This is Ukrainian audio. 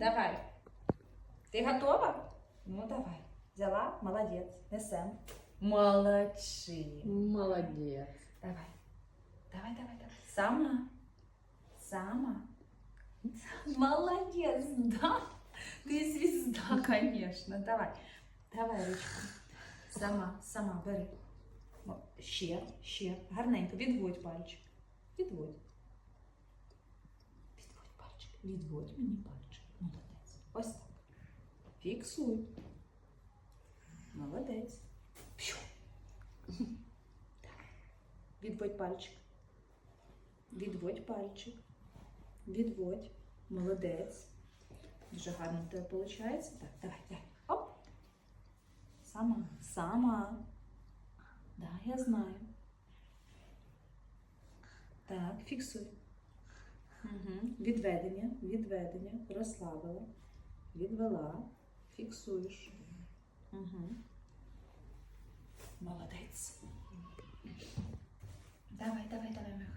Давай. Ти готова? Ну, давай. Взяла? Молодець. Несем. Молодці. Молодець. Давай. Давай, давай, давай. Сама. Сама. Молодец, да? Ты звезда, конечно. Давай. Давай, ручку. Сама, сама, бери. О, Ще, ще. Гарненько. Відводь пальчик. Відводь. Відводь пальчик. Відводь мені пальчик. Фіксуй. Молодець. Відводь пальчик. Відводь пальчик. Відводь. Молодець. Дуже гарно в тебе виходить. Так, давай, давай. Оп. Сама. Сама. Да, я знаю. Так, фіксуй. Угу. Відведення, відведення. Розслабила. Відвела. Фіксуєш. Угу. Молодець. Давай, давай, давай, моя